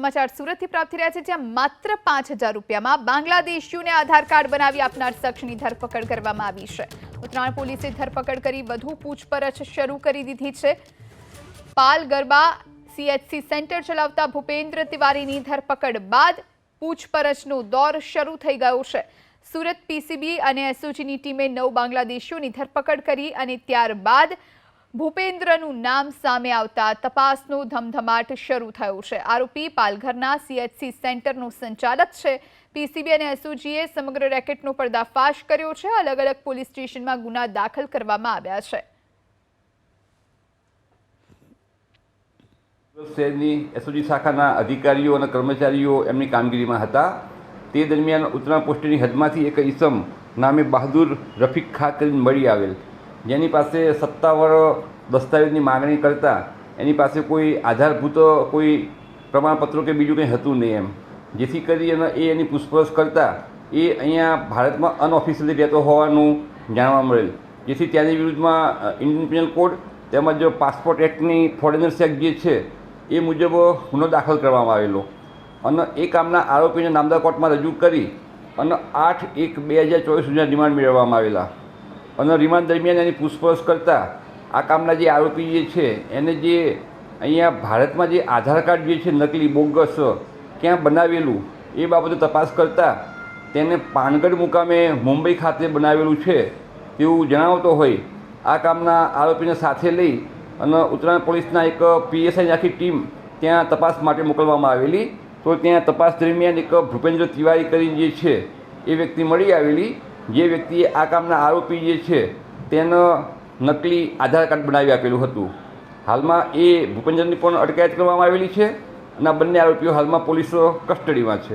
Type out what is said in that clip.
સમાચાર સુરતથી પ્રાપ્ત થઈ રહ્યા છે, જ્યાં માત્ર પાંચ હજાર રૂપિયામાં બાંગ્લાદેશીઓને આધાર કાર્ડ બનાવી આપનાર શખ્સની ધરપકડ કરવામાં આવી છે. ઉત્તરાયણ પોલીસે ધરપકડ કરી વધુ પૂછપરછ શરૂ કરી દીધી છે. પાલ ગરબા સીએચસી સેન્ટર ચલાવતા ભૂપેન્દ્ર તિવારીની ધરપકડ બાદ પૂછપરછનો દોર શરૂ થઈ ગયો છે. સુરત પીસીબી અને એસઓજીની ટીમે નવ બાંગ્લાદેશીઓની ધરપકડ કરી અને ત્યારબાદ ભૂપેન્દ્રનું નામ સામે આવતા તપાસનો ધમધમાટ શરૂ થયો છે. આરોપી પાલઘરના સીએચસી સેન્ટરનો સંચાલક છે. પીસીબી અને એસઓજીએ સમગ્ર રેકેટનો પર્દાફાશ કર્યો છે. અલગ અલગ પોલીસ સ્ટેશનમાં ગુના દાખલ કરવામાં આવ્યા છે. શહેરની એસઓજી શાખાના અધિકારીઓ અને કર્મચારીઓ એમની કામગીરીમાં હતા. તે દરમિયાન ઉત્તરા પોસ્ટની હદમાંથી એક ઈસમ નામે બહાદુર રફીક ખા કરીને મળી આવેલ જેની પાસે સત્તાવાર દસ્તાવેજની માગણી કરતા, એની પાસે કોઈ આધારભૂત કોઈ પ્રમાણપત્રો કે બીજું કંઈ હતું નહીં એમ. જેથી કરી અને એ એની પૂછપરછ કરતાં, એ અહીંયા ભારતમાં અનઓફિશિયલી રહેતો હોવાનું જાણવા મળેલ. જેથી ત્યાંની વિરુદ્ધમાં ઇન્ડિયન પિનલ કોડ તેમજ પાસપોર્ટ એક્ટની ફોરેનર્સ એક્ટ જે છે, એ મુજબ ગુનો દાખલ કરવામાં આવેલો. અને એ કામના આરોપીને નામદાર કોર્ટમાં રજૂ કરી અને આઠ એક બે હજાર ચોવીસ સુધીના રિમાન્ડ મેળવવામાં આવેલા. અને રિમાન્ડ દરમિયાન એની પૂછપરછ કરતાં આ કામના જે આરોપી જે છે, એને જે અહીંયા ભારતમાં જે આધાર કાર્ડ જે છે, નકલી બોગસ ક્યાં બનાવેલું, એ બાબતે તપાસ કરતાં તેને પાનગઢ મુકામે મુંબઈ ખાતે બનાવેલું છે તેવું જણાવતો હોય આ કામના આરોપીને સાથે લઈ અને ઉત્તરાયણ પોલીસના એક પીએસઆઈની આખી ટીમ ત્યાં તપાસ માટે મોકલવામાં આવેલી. તો ત્યાં તપાસ દરમિયાન એક ભૂપેન્દ્ર તિવારી કરીને જે છે, એ વ્યક્તિ મળી આવેલી. જે વ્યક્તિએ આ કામના આરોપી જે છે, તેનો નકલી આધાર કાર્ડ બનાવી આપેલું હતું. હાલમાં એ ભૂપેન્દ્રની પણ અટકાયત કરવામાં આવેલી છે અને આ બંને આરોપીઓ હાલમાં પોલીસ કસ્ટડીમાં છે.